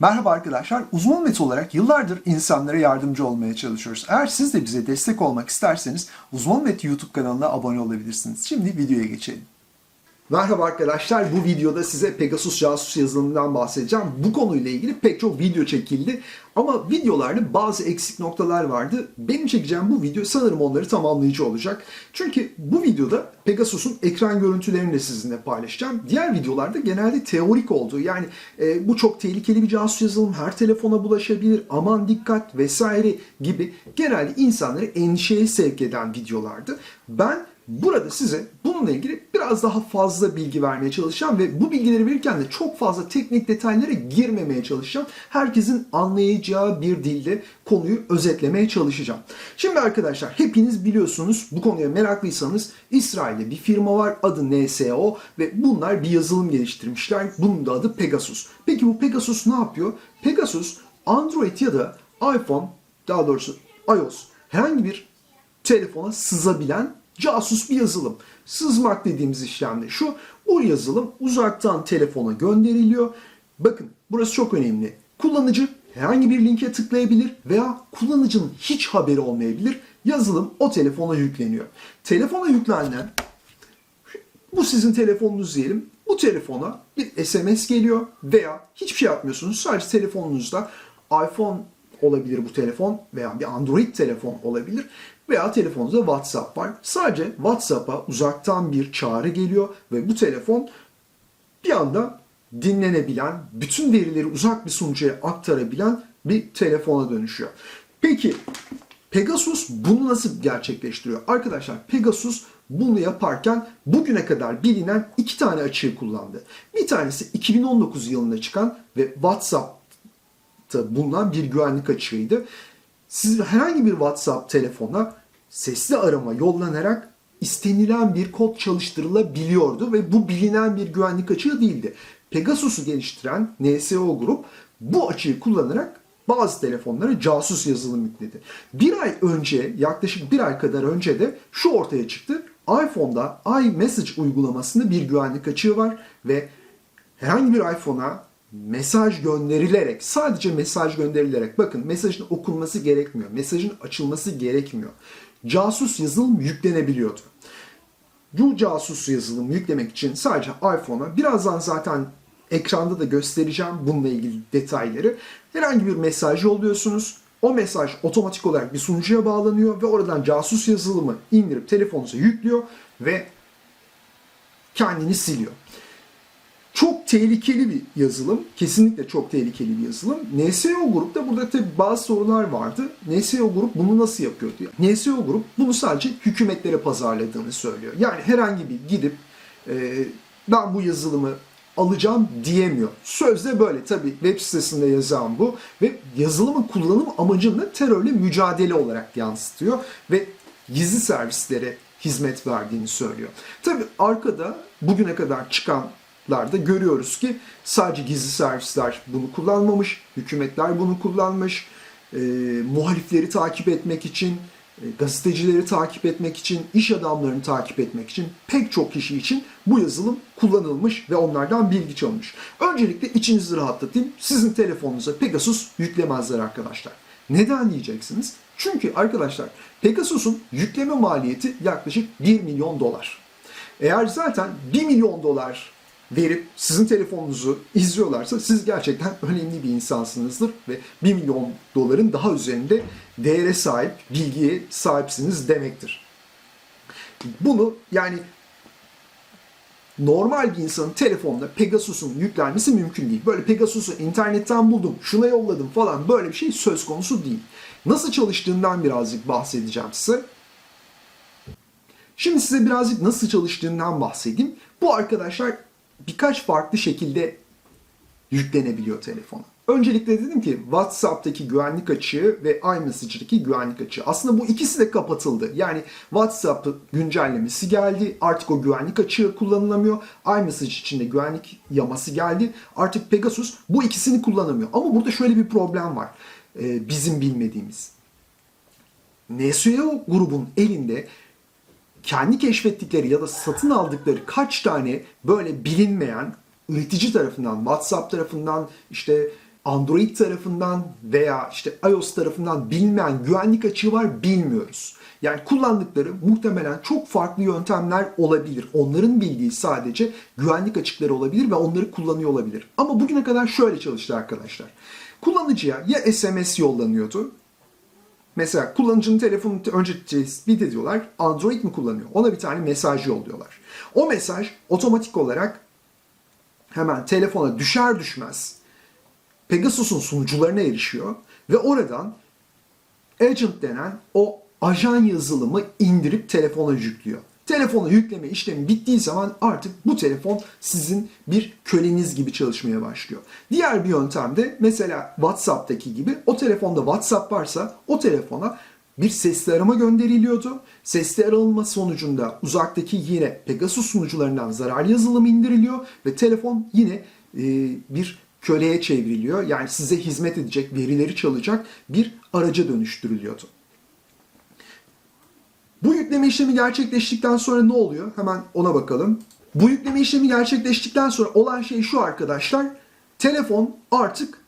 Merhaba arkadaşlar. Uzman Met olarak yıllardır insanlara yardımcı olmaya çalışıyoruz. Eğer siz de bize destek olmak isterseniz Uzman Met YouTube kanalına abone olabilirsiniz. Şimdi videoya geçelim. Merhaba arkadaşlar. Bu videoda size Pegasus casus yazılımından bahsedeceğim. Bu konuyla ilgili pek çok video çekildi. Ama videolarda bazı eksik noktalar vardı. Benim çekeceğim bu video sanırım onları tamamlayıcı olacak. Çünkü bu videoda Pegasus'un ekran görüntülerini de sizinle paylaşacağım. Diğer videolarda genelde teorik olduğu yani e, bu çok tehlikeli bir casus yazılım, her telefona bulaşabilir, aman dikkat vesaire gibi genelde insanları endişeye sevk eden videolardı. Ben Burada size bununla ilgili biraz daha fazla bilgi vermeye çalışacağım ve bu bilgileri verirken de çok fazla teknik detaylara girmemeye çalışacağım. Herkesin anlayacağı bir dilde konuyu özetlemeye çalışacağım. Şimdi arkadaşlar hepiniz biliyorsunuz bu konuya meraklıysanız İsrail'de bir firma var adı NSO ve bunlar bir yazılım geliştirmişler. Bunun da adı Pegasus. Peki bu Pegasus ne yapıyor? Pegasus Android ya da iPhone daha doğrusu iOS herhangi bir telefona sızabilen casus bir yazılım. Sızmak dediğimiz işlemde şu. Bu yazılım uzaktan telefona gönderiliyor. Bakın burası çok önemli. Kullanıcı herhangi bir linke tıklayabilir veya kullanıcının hiç haberi olmayabilir. Yazılım o telefona yükleniyor. Telefona yüklenen bu sizin telefonunuz diyelim. Bu telefona bir SMS geliyor veya hiçbir şey yapmıyorsunuz. Sadece telefonunuzda iPhone olabilir bu telefon veya bir Android telefon olabilir veya telefonunuzda WhatsApp var. Sadece WhatsApp'a uzaktan bir çağrı geliyor ve bu telefon bir anda dinlenebilen, bütün verileri uzak bir sunucuya aktarabilen bir telefona dönüşüyor. Peki Pegasus bunu nasıl gerçekleştiriyor? Arkadaşlar Pegasus bunu yaparken bugüne kadar bilinen iki tane açığı kullandı. Bir tanesi 2019 yılında çıkan ve WhatsApp'ta bulunan bir güvenlik açığıydı. Siz herhangi bir WhatsApp telefona sesli arama yollanarak istenilen bir kod çalıştırılabiliyordu ve bu bilinen bir güvenlik açığı değildi. Pegasus'u geliştiren NSO grup bu açığı kullanarak bazı telefonlara casus yazılım yükledi. Bir ay önce, yaklaşık bir ay kadar önce de şu ortaya çıktı. iPhone'da iMessage uygulamasında bir güvenlik açığı var ve herhangi bir iPhone'a mesaj gönderilerek, sadece mesaj gönderilerek, bakın mesajın okunması gerekmiyor, mesajın açılması gerekmiyor. Casus yazılım yüklenebiliyordu. Bu casus yazılım yüklemek için sadece iPhone'a, birazdan zaten ekranda da göstereceğim bununla ilgili detayları. Herhangi bir mesaj yolluyorsunuz. O mesaj otomatik olarak bir sunucuya bağlanıyor ve oradan casus yazılımı indirip telefonunuza yüklüyor ve kendini siliyor. Çok tehlikeli bir yazılım. Kesinlikle çok tehlikeli bir yazılım. NSO grupta burada tabi bazı sorular vardı. NSO grup bunu nasıl yapıyor diyor. NSO grup bunu sadece hükümetlere pazarladığını söylüyor. Yani herhangi bir gidip e, ben bu yazılımı alacağım diyemiyor. Sözde böyle tabi web sitesinde yazan bu ve yazılımın kullanım amacını da terörle mücadele olarak yansıtıyor ve gizli servislere hizmet verdiğini söylüyor. Tabi arkada bugüne kadar çıkan da görüyoruz ki sadece gizli servisler bunu kullanmamış, hükümetler bunu kullanmış, e, muhalifleri takip etmek için, e, gazetecileri takip etmek için, iş adamlarını takip etmek için pek çok kişi için bu yazılım kullanılmış ve onlardan bilgi çalınmış. Öncelikle içinizi rahatlatayım. Sizin telefonunuza Pegasus yüklemezler arkadaşlar. Neden diyeceksiniz? Çünkü arkadaşlar Pegasus'un yükleme maliyeti yaklaşık 1 milyon dolar. Eğer zaten 1 milyon dolar verip sizin telefonunuzu izliyorlarsa siz gerçekten önemli bir insansınızdır ve 1 milyon doların daha üzerinde değere sahip, bilgiye sahipsiniz demektir. Bunu yani normal bir insanın telefonuna Pegasus'un yüklenmesi mümkün değil. Böyle Pegasus'u internetten buldum, şuna yolladım falan böyle bir şey söz konusu değil. Nasıl çalıştığından birazcık bahsedeceğim size. Şimdi size birazcık nasıl çalıştığından bahsedeyim. Bu arkadaşlar birkaç farklı şekilde yüklenebiliyor telefona. Öncelikle dedim ki WhatsApp'taki güvenlik açığı ve iMessage'daki güvenlik açığı. Aslında bu ikisi de kapatıldı. Yani WhatsApp güncellemesi geldi. Artık o güvenlik açığı kullanılamıyor. iMessage için de güvenlik yaması geldi. Artık Pegasus bu ikisini kullanamıyor. Ama burada şöyle bir problem var. Ee, bizim bilmediğimiz. NSO grubun elinde kendi keşfettikleri ya da satın aldıkları kaç tane böyle bilinmeyen üretici tarafından, WhatsApp tarafından, işte Android tarafından veya işte iOS tarafından bilinmeyen güvenlik açığı var bilmiyoruz. Yani kullandıkları muhtemelen çok farklı yöntemler olabilir. Onların bildiği sadece güvenlik açıkları olabilir ve onları kullanıyor olabilir. Ama bugüne kadar şöyle çalıştı arkadaşlar. Kullanıcıya ya SMS yollanıyordu Mesela kullanıcının telefonunu önce tespit ediyorlar. Android mi kullanıyor? Ona bir tane mesaj yolluyorlar. O mesaj otomatik olarak hemen telefona düşer düşmez Pegasus'un sunucularına erişiyor ve oradan agent denen o ajan yazılımı indirip telefona yüklüyor. Telefona yükleme işlemi bittiği zaman artık bu telefon sizin bir köleniz gibi çalışmaya başlıyor. Diğer bir yöntem de mesela WhatsApp'taki gibi o telefonda WhatsApp varsa o telefona bir sesli arama gönderiliyordu. Sesli arama sonucunda uzaktaki yine Pegasus sunucularından zarar yazılımı indiriliyor ve telefon yine e, bir köleye çevriliyor. Yani size hizmet edecek, verileri çalacak bir araca dönüştürülüyordu. Bu yükleme işlemi gerçekleştikten sonra ne oluyor? Hemen ona bakalım. Bu yükleme işlemi gerçekleştikten sonra olan şey şu arkadaşlar. Telefon artık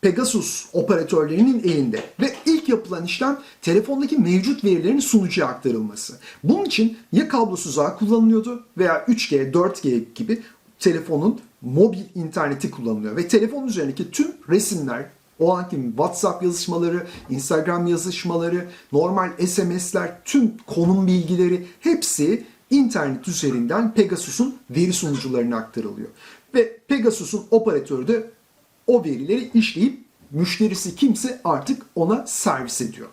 Pegasus operatörlerinin elinde ve ilk yapılan işlem telefondaki mevcut verilerin sunucuya aktarılması. Bunun için ya kablosuz ağ kullanılıyordu veya 3G, 4G gibi telefonun mobil interneti kullanılıyor ve telefonun üzerindeki tüm resimler, o anki WhatsApp yazışmaları, Instagram yazışmaları, normal SMS'ler, tüm konum bilgileri hepsi internet üzerinden Pegasus'un veri sunucularına aktarılıyor. Ve Pegasus'un operatörü de o verileri işleyip müşterisi kimse artık ona servis ediyor.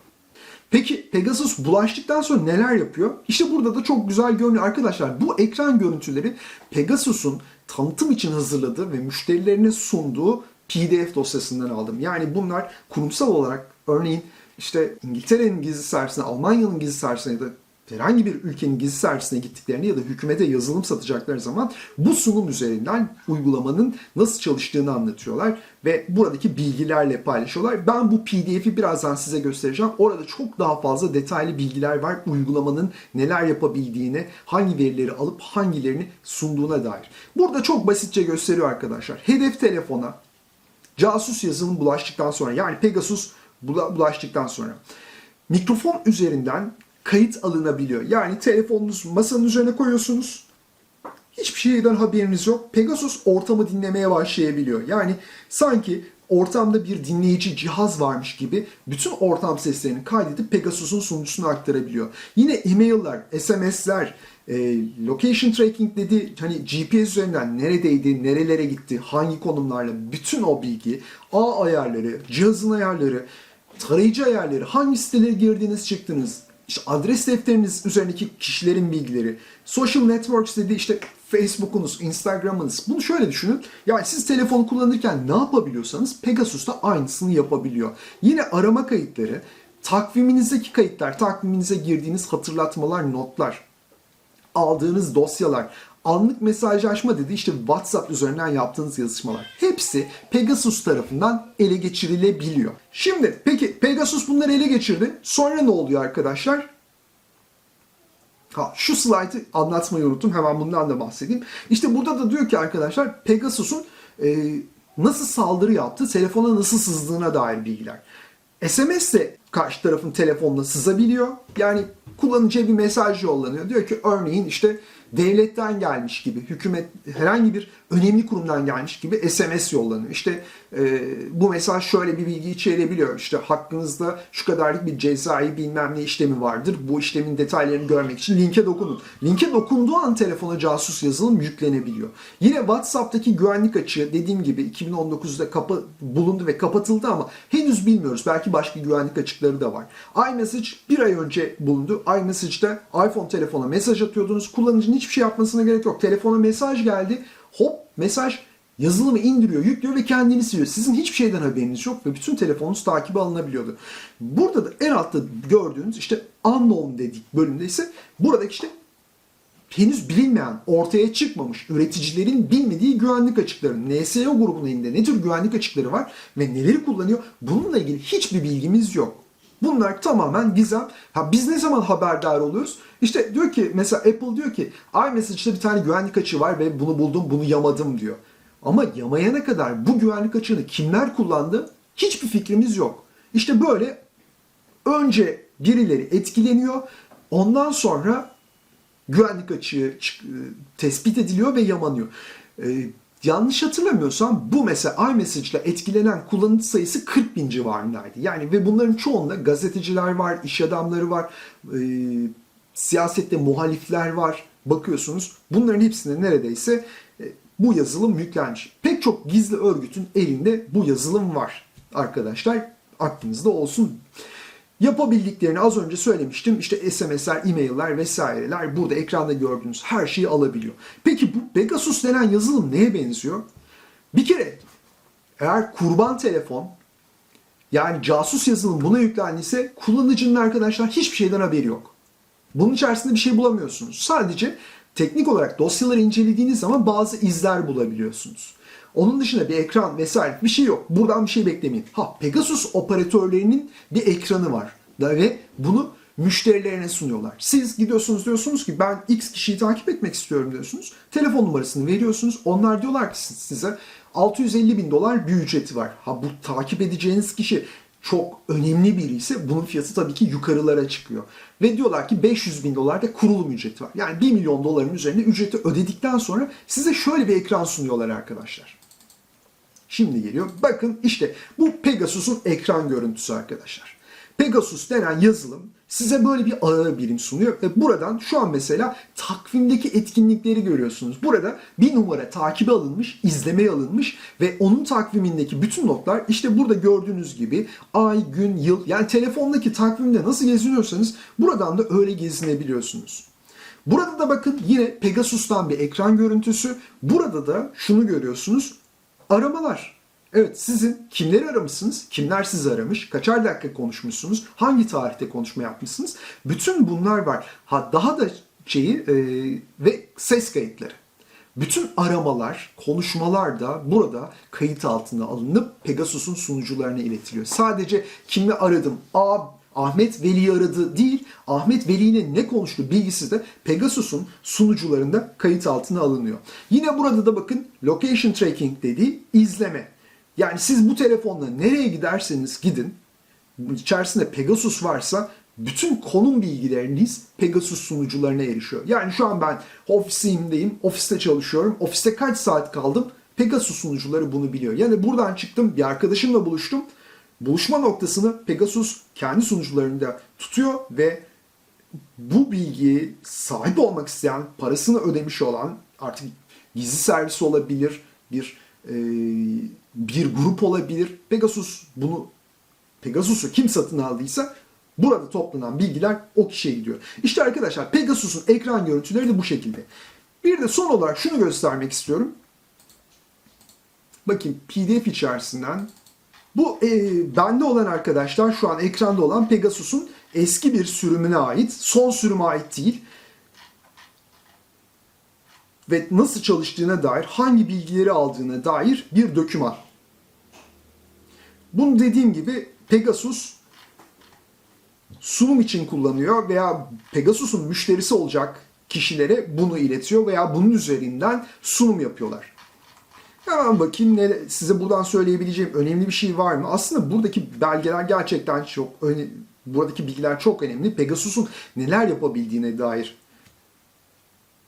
Peki Pegasus bulaştıktan sonra neler yapıyor? İşte burada da çok güzel görünüyor arkadaşlar. Bu ekran görüntüleri Pegasus'un tanıtım için hazırladığı ve müşterilerine sunduğu PDF dosyasından aldım. Yani bunlar kurumsal olarak örneğin işte İngiltere'nin gizli servisine, Almanya'nın gizli servisine ya da herhangi bir ülkenin gizli servisine gittiklerini ya da hükümete yazılım satacakları zaman bu sunum üzerinden uygulamanın nasıl çalıştığını anlatıyorlar ve buradaki bilgilerle paylaşıyorlar. Ben bu PDF'i birazdan size göstereceğim. Orada çok daha fazla detaylı bilgiler var. Uygulamanın neler yapabildiğini, hangi verileri alıp hangilerini sunduğuna dair. Burada çok basitçe gösteriyor arkadaşlar. Hedef telefona casus yazılım bulaştıktan sonra yani Pegasus bulaştıktan sonra mikrofon üzerinden kayıt alınabiliyor. Yani telefonunuz masanın üzerine koyuyorsunuz. Hiçbir şeyden haberiniz yok. Pegasus ortamı dinlemeye başlayabiliyor. Yani sanki ortamda bir dinleyici cihaz varmış gibi bütün ortam seslerini kaydedip Pegasus'un sunucusuna aktarabiliyor. Yine e-mailler, SMS'ler, e, location tracking dedi hani GPS üzerinden neredeydi, nerelere gitti, hangi konumlarla bütün o bilgi, ağ ayarları, cihazın ayarları, tarayıcı ayarları, hangi sitelere girdiniz çıktınız, işte adres defteriniz üzerindeki kişilerin bilgileri, social networks dediği işte Facebook'unuz, Instagram'ınız. Bunu şöyle düşünün. Yani siz telefonu kullanırken ne yapabiliyorsanız Pegasus da aynısını yapabiliyor. Yine arama kayıtları, takviminizdeki kayıtlar, takviminize girdiğiniz hatırlatmalar, notlar, aldığınız dosyalar, anlık mesajlaşma dedi işte WhatsApp üzerinden yaptığınız yazışmalar. Hepsi Pegasus tarafından ele geçirilebiliyor. Şimdi peki Pegasus bunları ele geçirdi. Sonra ne oluyor arkadaşlar? Ha, şu slaytı anlatmayı unuttum. Hemen bundan da bahsedeyim. İşte burada da diyor ki arkadaşlar Pegasus'un e, nasıl saldırı yaptığı, telefona nasıl sızdığına dair bilgiler. SMS de karşı tarafın telefonuna sızabiliyor. Yani kullanıcıya bir mesaj yollanıyor. Diyor ki örneğin işte devletten gelmiş gibi, hükümet herhangi bir önemli kurumdan gelmiş gibi SMS yollanıyor. İşte e, bu mesaj şöyle bir bilgi içerebiliyor. İşte hakkınızda şu kadarlık bir cezai bilmem ne işlemi vardır. Bu işlemin detaylarını görmek için linke dokunun. Linke dokunduğu an telefona casus yazılım yüklenebiliyor. Yine WhatsApp'taki güvenlik açığı dediğim gibi 2019'da kapa bulundu ve kapatıldı ama henüz bilmiyoruz. Belki başka güvenlik açıkları da var. iMessage bir ay önce bulundu. iMessage'da iPhone telefona mesaj atıyordunuz. Kullanıcının hiçbir şey yapmasına gerek yok. Telefona mesaj geldi. Hop mesaj yazılımı indiriyor, yüklüyor ve kendini siliyor. Sizin hiçbir şeyden haberiniz yok ve bütün telefonunuz takibi alınabiliyordu. Burada da en altta gördüğünüz işte unknown dedik bölümde ise buradaki işte henüz bilinmeyen, ortaya çıkmamış, üreticilerin bilmediği güvenlik açıkları. NSO grubunun elinde ne tür güvenlik açıkları var ve neleri kullanıyor bununla ilgili hiçbir bilgimiz yok. Bunlar tamamen gizem. Ha biz ne zaman haberdar oluyoruz? İşte diyor ki mesela Apple diyor ki iMessage'da bir tane güvenlik açığı var ve bunu buldum, bunu yamadım diyor. Ama yamayana kadar bu güvenlik açığını kimler kullandı hiçbir fikrimiz yok. İşte böyle önce birileri etkileniyor. Ondan sonra güvenlik açığı e, tespit ediliyor ve yamanıyor. Yanlış hatırlamıyorsam bu mesela iMessage ile etkilenen kullanıcı sayısı 40 bin civarındaydı. Yani ve bunların çoğunda gazeteciler var, iş adamları var, e, siyasette muhalifler var. Bakıyorsunuz bunların hepsine neredeyse e, bu yazılım yüklenmiş. Pek çok gizli örgütün elinde bu yazılım var arkadaşlar. Aklınızda olsun. Yapabildiklerini az önce söylemiştim. İşte SMS'ler, e-mailler vesaireler burada ekranda gördüğünüz her şeyi alabiliyor. Peki bu Pegasus denen yazılım neye benziyor? Bir kere eğer kurban telefon yani casus yazılım buna yüklendiyse kullanıcının arkadaşlar hiçbir şeyden haberi yok. Bunun içerisinde bir şey bulamıyorsunuz. Sadece teknik olarak dosyaları incelediğiniz zaman bazı izler bulabiliyorsunuz. Onun dışında bir ekran vesaire bir şey yok. Buradan bir şey beklemeyin. Ha Pegasus operatörlerinin bir ekranı var. Ve bunu müşterilerine sunuyorlar. Siz gidiyorsunuz diyorsunuz ki ben X kişiyi takip etmek istiyorum diyorsunuz. Telefon numarasını veriyorsunuz. Onlar diyorlar ki size 650 bin dolar bir ücreti var. Ha bu takip edeceğiniz kişi çok önemli biri ise bunun fiyatı tabii ki yukarılara çıkıyor. Ve diyorlar ki 500 bin dolar da kurulum ücreti var. Yani 1 milyon doların üzerinde ücreti ödedikten sonra size şöyle bir ekran sunuyorlar arkadaşlar. Şimdi geliyor. Bakın işte bu Pegasus'un ekran görüntüsü arkadaşlar. Pegasus denen yazılım size böyle bir ağır birim sunuyor ve buradan şu an mesela takvimdeki etkinlikleri görüyorsunuz. Burada bir numara takibe alınmış, izlemeye alınmış ve onun takvimindeki bütün notlar işte burada gördüğünüz gibi ay, gün, yıl yani telefondaki takvimde nasıl geziniyorsanız buradan da öyle gezinebiliyorsunuz. Burada da bakın yine Pegasus'tan bir ekran görüntüsü. Burada da şunu görüyorsunuz. Aramalar. Evet sizin kimleri aramışsınız, kimler sizi aramış, kaçar dakika konuşmuşsunuz, hangi tarihte konuşma yapmışsınız. Bütün bunlar var. Ha daha da şeyi e, ve ses kayıtları. Bütün aramalar, konuşmalar da burada kayıt altına alınıp Pegasus'un sunucularına iletiliyor. Sadece kimi aradım, a Ahmet Veli'yi aradı değil, Ahmet Veli'nin ne konuştuğu bilgisi de Pegasus'un sunucularında kayıt altına alınıyor. Yine burada da bakın location tracking dediği izleme. Yani siz bu telefonla nereye giderseniz gidin, içerisinde Pegasus varsa bütün konum bilgileriniz Pegasus sunucularına erişiyor. Yani şu an ben ofisimdeyim, ofiste çalışıyorum, ofiste kaç saat kaldım, Pegasus sunucuları bunu biliyor. Yani buradan çıktım, bir arkadaşımla buluştum, buluşma noktasını Pegasus kendi sunucularında tutuyor ve bu bilgiye sahip olmak isteyen, parasını ödemiş olan artık gizli servis olabilir, bir e, bir grup olabilir. Pegasus bunu Pegasus'u kim satın aldıysa burada toplanan bilgiler o kişiye gidiyor. İşte arkadaşlar Pegasus'un ekran görüntüleri de bu şekilde. Bir de son olarak şunu göstermek istiyorum. Bakın PDF içerisinden bu e, bende olan arkadaşlar şu an ekranda olan Pegasus'un eski bir sürümüne ait. Son sürüme ait değil. Ve nasıl çalıştığına dair, hangi bilgileri aldığına dair bir doküman. Bunu dediğim gibi Pegasus sunum için kullanıyor veya Pegasus'un müşterisi olacak kişilere bunu iletiyor veya bunun üzerinden sunum yapıyorlar. Hemen bakayım ne, size buradan söyleyebileceğim önemli bir şey var mı? Aslında buradaki belgeler gerçekten çok önemli. Buradaki bilgiler çok önemli. Pegasus'un neler yapabildiğine dair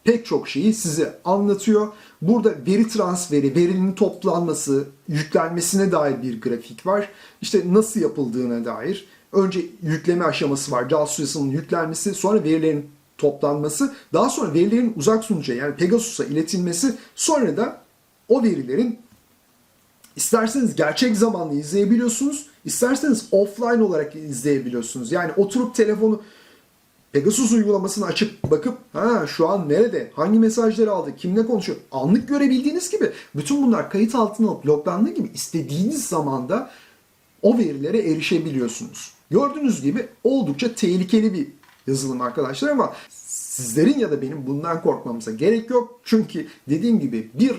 pek çok şeyi size anlatıyor. Burada veri transferi, verinin toplanması, yüklenmesine dair bir grafik var. İşte nasıl yapıldığına dair. Önce yükleme aşaması var. Yazılımının yüklenmesi, sonra verilerin toplanması, daha sonra verilerin uzak sunucuya yani Pegasus'a iletilmesi, sonra da o verilerin isterseniz gerçek zamanlı izleyebiliyorsunuz, isterseniz offline olarak izleyebiliyorsunuz. Yani oturup telefonu Pegasus uygulamasını açıp bakıp ha şu an nerede, hangi mesajları aldı, kimle konuşuyor anlık görebildiğiniz gibi bütün bunlar kayıt altına alıp loglandığı gibi istediğiniz zamanda o verilere erişebiliyorsunuz. Gördüğünüz gibi oldukça tehlikeli bir yazılım arkadaşlar ama sizlerin ya da benim bundan korkmamıza gerek yok. Çünkü dediğim gibi bir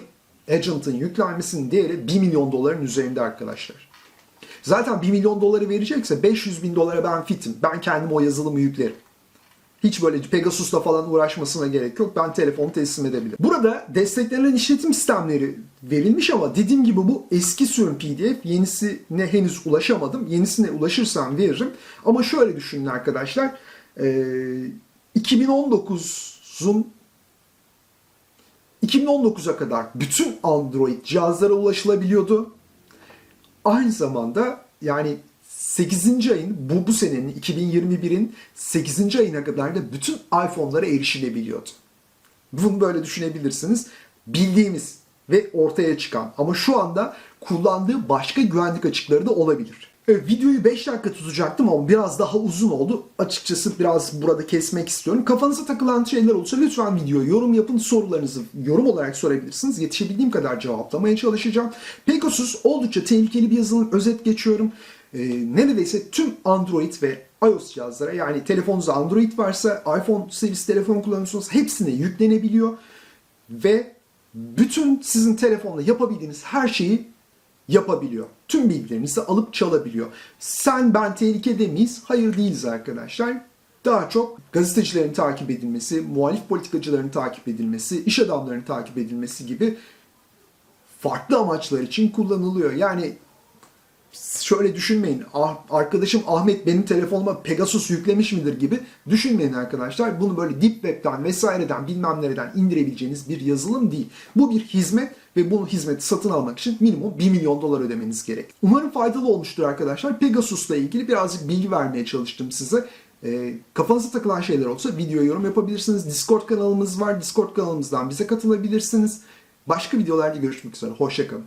agent'ın yüklenmesinin değeri 1 milyon doların üzerinde arkadaşlar. Zaten 1 milyon doları verecekse 500 bin dolara ben fitim. Ben kendim o yazılımı yüklerim. Hiç böyle Pegasus'la falan uğraşmasına gerek yok. Ben telefonu teslim edebilirim. Burada desteklenen işletim sistemleri verilmiş ama dediğim gibi bu eski sürüm PDF. Yenisine henüz ulaşamadım. Yenisine ulaşırsam veririm. Ama şöyle düşünün arkadaşlar. Ee, 2019'un 2019'a kadar bütün Android cihazlara ulaşılabiliyordu. Aynı zamanda yani 8. ayın bu bu senenin 2021'in 8. ayına kadar da bütün iPhone'lara erişilebiliyordu. Bunu böyle düşünebilirsiniz. Bildiğimiz ve ortaya çıkan ama şu anda kullandığı başka güvenlik açıkları da olabilir. Evet, videoyu 5 dakika tutacaktım ama biraz daha uzun oldu. Açıkçası biraz burada kesmek istiyorum. Kafanıza takılan şeyler olursa lütfen videoya yorum yapın. Sorularınızı yorum olarak sorabilirsiniz. Yetişebildiğim kadar cevaplamaya çalışacağım. Pegasus oldukça tehlikeli bir yazılım. Özet geçiyorum. Ee, neredeyse tüm Android ve iOS cihazlara yani telefonunuzda Android varsa iPhone serisi telefon kullanıyorsanız hepsine yüklenebiliyor. Ve bütün sizin telefonla yapabildiğiniz her şeyi yapabiliyor. Tüm bilgilerinizi alıp çalabiliyor. Sen ben tehlikede miyiz? Hayır değiliz arkadaşlar. Daha çok gazetecilerin takip edilmesi, muhalif politikacıların takip edilmesi, iş adamlarının takip edilmesi gibi farklı amaçlar için kullanılıyor. Yani şöyle düşünmeyin. Ah, arkadaşım Ahmet benim telefonuma Pegasus yüklemiş midir gibi düşünmeyin arkadaşlar. Bunu böyle deep web'ten vesaireden bilmem nereden indirebileceğiniz bir yazılım değil. Bu bir hizmet ve bu hizmeti satın almak için minimum 1 milyon dolar ödemeniz gerek. Umarım faydalı olmuştur arkadaşlar. Pegasus'la ilgili birazcık bilgi vermeye çalıştım size. E, kafanıza takılan şeyler olsa videoya yorum yapabilirsiniz. Discord kanalımız var. Discord kanalımızdan bize katılabilirsiniz. Başka videolarda görüşmek üzere. Hoşçakalın.